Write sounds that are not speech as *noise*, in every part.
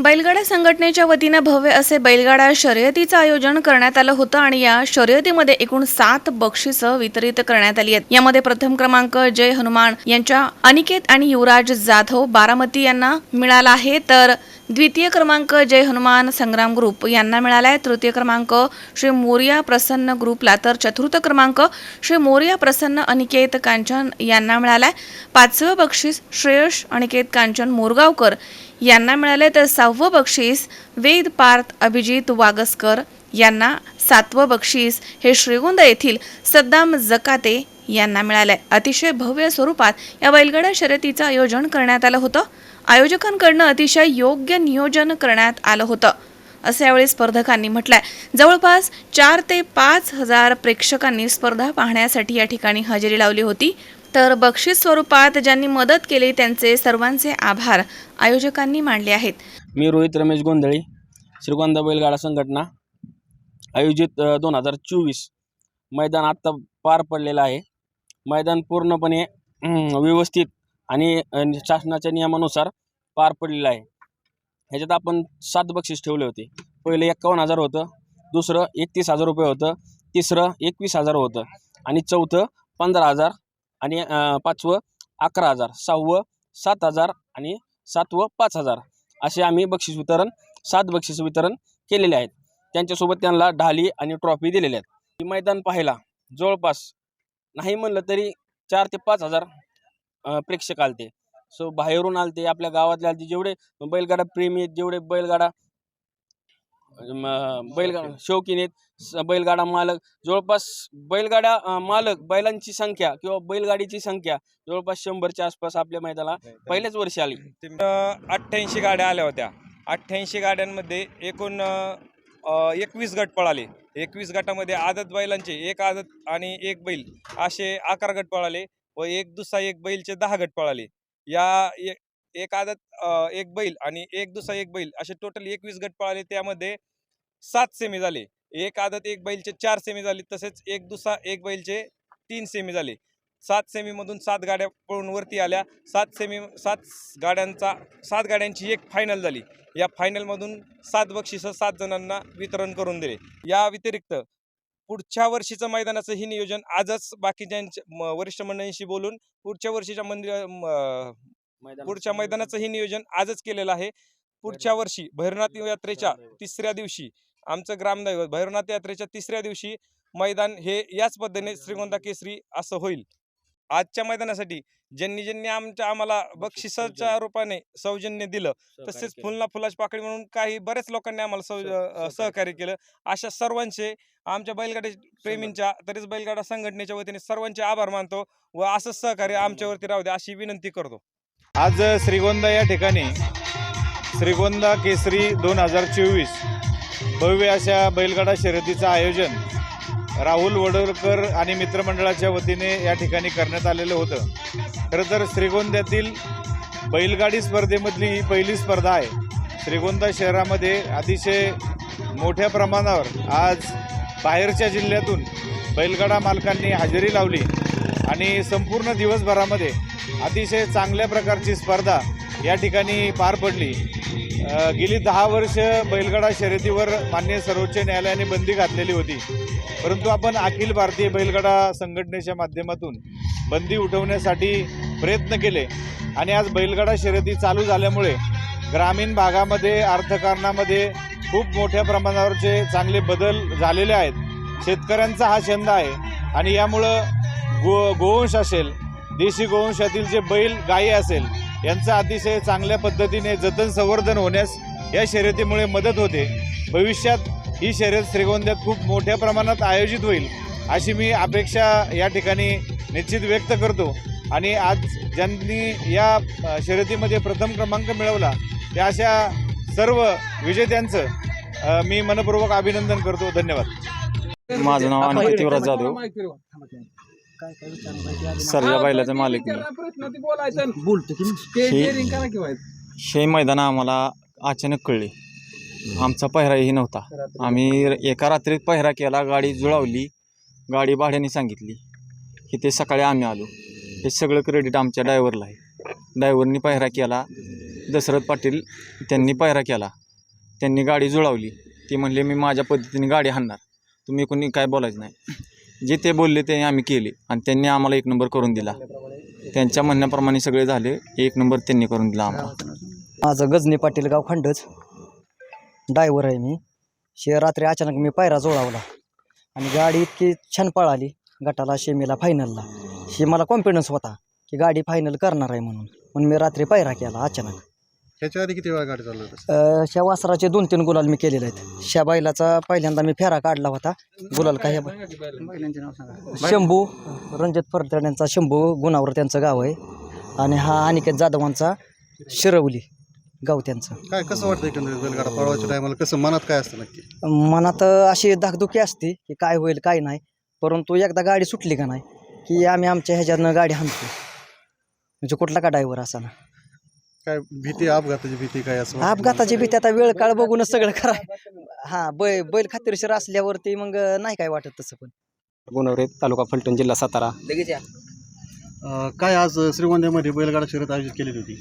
बैलगाडा संघटनेच्या वतीनं भव्य असे बैलगाडा शर्यतीचं आयोजन करण्यात आलं होतं आणि या शर्यतीमध्ये एकूण सात बक्षिसं वितरित करण्यात आली आहेत. यामध्ये प्रथम क्रमांक जय हनुमान यांच्या अनिकेत आणि युवराज जाधव बारामती यांना मिळाला आहे. तर द्वितीय क्रमांक जय हनुमान संग्राम ग्रुप यांना मिळाला आहे. तृतीय क्रमांक श्री मोरिया प्रसन्न ग्रुपला तर चतुर्थ क्रमांक श्री मोरिया प्रसन्न अनिकेत कांचन यांना मिळाला आहे. पाचवं बक्षीस श्रेयश अनिकेत कांचन मोरगावकर यांना मिळाले तर सहावं बक्षीस वेद पार्थ अभिजित वागसकर यांना सातवं बक्षीस हे श्रीगोंदा येथील सद्दाम जकाते यांना मिळालंय अतिशय भव्य स्वरूपात या बैलगाड्या शर्यतीचं आयोजन करण्यात आलं होतं. आयोजकांकडनं अतिशय योग्य नियोजन करण्यात आलं होतं असं यावेळी स्पर्धकांनी म्हटलंय. जवळपास चार ते पाच हजार प्रेक्षकांनी स्पर्धा पाहण्यासाठी या ठिकाणी हजेरी लावली होती. तर बक्षीस स्वरूपात ज्यांनी मदत केली त्यांचे सर्वांचे आभार आयोजकांनी मानले आहेत. मी रोहित रमेश गोंधळी श्रीगोंदा बैलगाडा संघटना आयोजित दोन हजार चोवीस मैदान आत्ता पार पडलेलं आहे. मैदान पूर्णपणे व्यवस्थित आणि शासनाच्या नियमानुसार पार पडलेलं आहे. ह्याच्यात आपण सात बक्षीस ठेवले होते. पहिले एक्कावन्न हजार होतं दुसरं एकतीस हजार रुपये होतं तिसरं एकवीस हजार होतं आणि चौथं पंधरा हजार आणि पाचवं अकरा हजार सहावं सात हजार आणि सातवं पाच हजार असे आम्ही बक्षीस वितरण सात बक्षीस वितरण केलेले आहेत. त्यांच्यासोबत त्यांना ढाली आणि ट्रॉफी दिलेल्या आहेत. ही मैदान पाहायला जवळपास नाही म्हणलं तरी चार ते पाच हजार प्रेक्षक आलते. सो बाहेरून आलते आपल्या गावातले आलते जेवढे बैलगाडा प्रेमी आहेत जेवढे बैलगाडा बैलगाडा शौकीन आहेत. स- बैलगाडा मालक. जवळपास बैलगाडा अं, मालक बैलांची संख्या किंवा बैलगाडीची संख्या जवळपास शंभरच्या आसपास आपल्या मैदानाला पहिल्याच वर्षी आली. *clears throat* अठ्ठ्याऐंशी गाड्या आल्या होत्या. अठ्ठ्याऐंशी गाड्यांमध्ये एकूण एकवीस गट पळाले. एकवीस गटामध्ये आदत बैलांचे एक आदत आणि एक बैल असे अकरा गट पळाले व एक दुसरा एक बैलचे दहा गट पळाले. या ए- एक आदत एक बैल आणि एक दुसरा एक बैल असे टोटल एकवीस गट पळाले. त्यामध्ये सात सेमी झाले. एक आदत एक बैलचे चार सेमी झाले. तसेच एक दुसरा एक बैलचे तीन सेमी झाले. सात सेमीमधून सात गाड्या पळून वरती आल्या. सात सेमी सात गाड्यांचा सात गाड्यांची एक फायनल झाली. या फायनलमधून सात बक्षिसं सात जणांना वितरण करून दिले. या व्यतिरिक्त पुढच्या वर्षीचं मैदानाचं ही नियोजन आजच बाकीच्यांच्या वरिष्ठ मंडळींशी बोलून पुढच्या वर्षीच्या मंदिर पुढच्या मैदानाचं ही नियोजन आजच केलेलं आहे. पुढच्या वर्षी भैरवनाथ यात्रेच्या तिसऱ्या दिवशी आमचं ग्रामदैवत भैरवनाथ यात्रेच्या तिसऱ्या दिवशी मैदान हे याच पद्धतीने श्रीगोंदा केसरी असं होईल. आजच्या मैदानासाठी ज्यांनी ज्यांनी आमच्या आम्हाला बक्षिसाच्या रूपाने सौजन्य दिलं तसेच फुलना फुलाची पाकळी म्हणून काही बऱ्याच लोकांनी आम्हाला सहकार्य केलं. अशा सर्वांचे आमच्या बैलगाडी प्रेमींच्या तरीच बैलगाडा संघटनेच्या वतीने सर्वांचे आभार मानतो व असंच सहकार्य आमच्यावरती राहू द्या अशी विनंती करतो. आज श्रीगोंदा या ठिकाणी श्रीगोंदा केसरी दोन हजार चोवीस भव्य अशा बैलगाडा शर्यतीचं आयोजन राहुल वडोलकर आणि मित्रमंडळाच्या वतीने या ठिकाणी करण्यात आलेलं होतं. खरं तर श्रीगोंद्यातील बैलगाडी स्पर्धेमधली ही पहिली स्पर्धा आहे. श्रीगोंदा शहरामध्ये अतिशय मोठ्या प्रमाणावर आज बाहेरच्या जिल्ह्यातून बैलगाडा मालकांनी हजेरी लावली आणि संपूर्ण दिवसभरामध्ये अतिशय चांगल्या प्रकारची स्पर्धा या ठिकाणी पार पडली. गेली दहा वर्ष बैलगाडा शर्यतीवर मान्य सर्वोच्च न्यायालयाने बंदी घातलेली होती. परंतु आपण अखिल भारतीय बैलगाडा संघटनेच्या माध्यमातून बंदी उठवण्यासाठी प्रयत्न केले आणि आज बैलगाडा शर्यती चालू झाल्यामुळे ग्रामीण भागामध्ये अर्थकारणामध्ये खूप मोठ्या प्रमाणावरचे चांगले बदल झालेले आहेत. शेतकऱ्यांचा हा छंद आहे आणि यामुळं गो गोवंश असेल देशी गोवंशातील जे बैल गायी असेल यांचं अतिशय चांगल्या पद्धतीने जतन संवर्धन होण्यास या शर्यतीमुळे मदत होते. भविष्यात ही शर्यत श्रीगोंद्यात खूप मोठ्या प्रमाणात आयोजित होईल अशी मी अपेक्षा या ठिकाणी निश्चित व्यक्त करतो. आणि आज ज्यांनी या शर्यतीमध्ये प्रथम क्रमांक मिळवला त्या अशा सर्व विजेत्यांचं मी मनपूर्वक अभिनंदन करतो. धन्यवाद. माझं नाव अनिकेत युवराज जाधव. सर्जा बैलाचा मालिक मी. हे- हे मैदान आम्हाला अचानक कळले. आमचा पहिराही नव्हता. आम्ही एका रात्रीत पहिरा केला गाडी जुळवली गाडी भाड्याने सांगितली की ते सकाळी आम्ही आलो. हे सगळं क्रेडिट आमच्या ड्रायव्हरला आहे. ड्रायव्हरनी पहिरा केला. दशरथ पाटील त्यांनी पहिरा केला. त्यांनी गाडी जुळवली. ती म्हणले मी माझ्या पद्धतीने गाडी हाणणार. तुम्ही कोणी काय बोलायचं नाही. जे ते बोलले ते आम्ही केले. आणि त्यांनी आम्हाला एक नंबर करून दिला. त्यांच्या म्हणण्याप्रमाणे सगळे झाले. एक नंबर त्यांनी करून दिला आम्हाला. माझं गजनी पाटील गाव खंडच ड्रायव्हर आहे मी. शे रात्री अचानक मी पायरा जोडावला आणि गाडी इतकी छान पळाली गटाला शेमीला फायनलला हे मला कॉन्फिडन्स होता की गाडी फायनल करणार आहे म्हणून. म्हणून मी रात्री पायरा केला अचानक. ह्याच्या आधी किती वेळा गाडी चालवत अं, ह्या वासराचे दोन तीन गुलाल मी केलेले आहेत. ह्या बैलाचा पहिल्यांदा मी फेरा काढला होता. गुलाल काय शंभू रणजित फरतड यांचा शंभू गुणावर त्यांचं गाव आहे. आणि हा अनिकेत जाधवांचा शिरवली गाव त्यांचं. काय कसं वाटतं एकंदरीत बैलगाडा? पळवायच्या टायमाला कसं मनात काय असतं नक्की? मनात अशी धाकधुकी असते की काय होईल काय नाही. परंतु एकदा गाडी सुटली का नाही की आम्ही आमच्या ह्याच्यातनं गाडी हाणतो म्हणजे कुठला का ड्रायव्हर असा ना? काय भीती अपघाताची भीती काय असं वाटतं? अपघाताची भीती आता वेळ काळ बघूनच सगळं कराय हा बै बैल खात्रीशीर असल्यावरती मग नाही काय वाटत तसं पण. गुणवरे तालुका फलटण जिल्हा सातारा. अं, काय आज श्रीगोंद्यामध्ये बैलगाडा शर्यत आयोजित केलेली होती?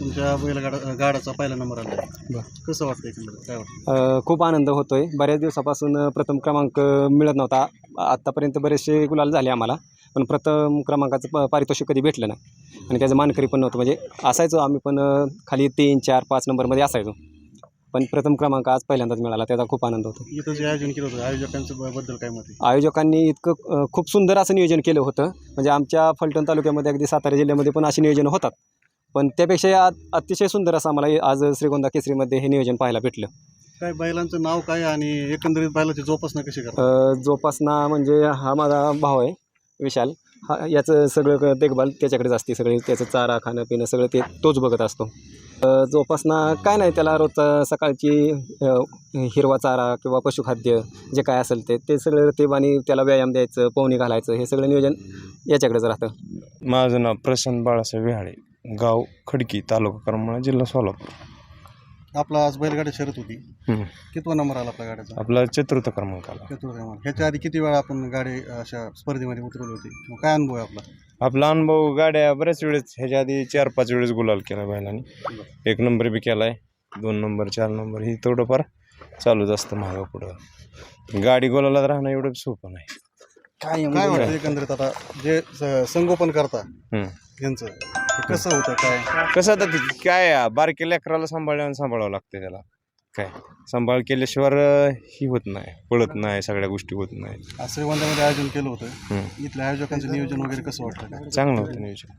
तुमच्या बैलगाडा गाडाचा पहिला नंबर आला. कसं वाटतं एकंदरीत? काय वाटतं अ, खूप आनंद होतोय. बऱ्याच दिवसापासून अ, प्रथम क्रमांक मिळत नव्हता. आत्तापर्यंत बरेचसे गुलाल झाले आम्हाला. पण प्रथम क्रमांकाचं प पारितोषिक कधी भेटलं नाही. आणि त्याचं मानकरी पण नव्हतं. म्हणजे असायचो आम्ही पण खाली तीन चार पाच नंबरमध्ये असायचो. पण प्रथम क्रमांक आज पहिल्यांदाच मिळाला. त्याचा खूप आनंद होतो. इथं जे आयोजन केलं होतं आयोजकांचं ब- बद्दल काय मत आहे? आयोजकांनी इतकं अ, खूप सुंदर असं नियोजन केलं होतं. म्हणजे आमच्या फलटण तालुक्यामध्ये अगदी सातारा जिल्ह्यामध्ये पण असे नियोजन होतात. पण त्यापेक्षा अतिशय सुंदर असं आम्हाला हे आज श्रीगोंदा केसरीमध्ये हे नियोजन पाहायला भेटलं. काय बैलांचं नाव काय आणि एकंदरीत बैलाची जोपासना कशी करतात? अ, जोपासना म्हणजे हा माझा भाव आहे. विशाल हा याचं सगळं क- देखभाल त्याच्याकडेच असते सगळे. त्याचं चारा खाणं पिणं सगळं ते तोच बघत असतो. जोपासना काय नाही त्याला रोज सकाळची हिरवा चारा किंवा पशुखाद्य जे काय असेल ते ते सगळं ते आणि त्याला व्यायाम द्यायचं पोहणी घालायचं हे सगळं नियोजन याच्याकडेच राहतं. माझं नाव प्रशांत बाळासाहेब विहाळे गाव खडकी तालुका करमाळा जिल्हा सोलापूर. आपला आज बैलगाडी शर्यत होती. हम्म. कितवा नंबर आला आपल्या गाड्याचा आपला चतुर्थ क्रमांकाला चतुर्थ क्रमांक. ह्याच्या आधी किती वेळा आपण गाडी अशा स्पर्धेमध्ये उतरवली होती? किंवा काय अनुभव आहे आपला? आपला अनुभव गाड्या बऱ्याच वेळेस ह्याच्या आधी चार पाच वेळेस गुलाल केला बैलांनी. एक नंबर बी केलाय दोन नंबर चार नंबर ही थोडंफार चालूच असतं मागं पुढं. गाडी गोलाला राहणं एवढं सोपं नाही. काय वाटतं एकंदरीत आता? जे स- संगोपन करता हम्म. यांचं. ते कसं होतं काय? कसं आता ते काय आहे, बारक्या लेकराला सांभाळल्यानं सांभाळावं लागतं त्याला. काय? सांभाळ केल्याशिवाय अं, ही होत नाही पळत नाही सगळ्या गोष्टी होत नाही. आज श्रीगोंद्यामध्ये आयोजन केलं होतं. हम्म. इथल्या आयोजकांचं नियोजन वगैरे कसं वाटतं काय चांगलं होतं नियोजन.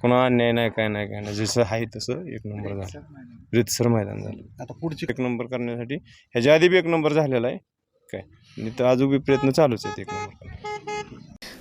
कोणा अन्याय नाही काय नाही काय नाही. जसं आहे तसं एक नंबर झालं. रितसर मैदान झालं. आता पुढची एक नंबर करण्यासाठी ह्याच्या आधी बी एक नंबर झालेला आहे. काय? आणि तर अजून बी प्रयत्न चालूच आहेत एक नंबर.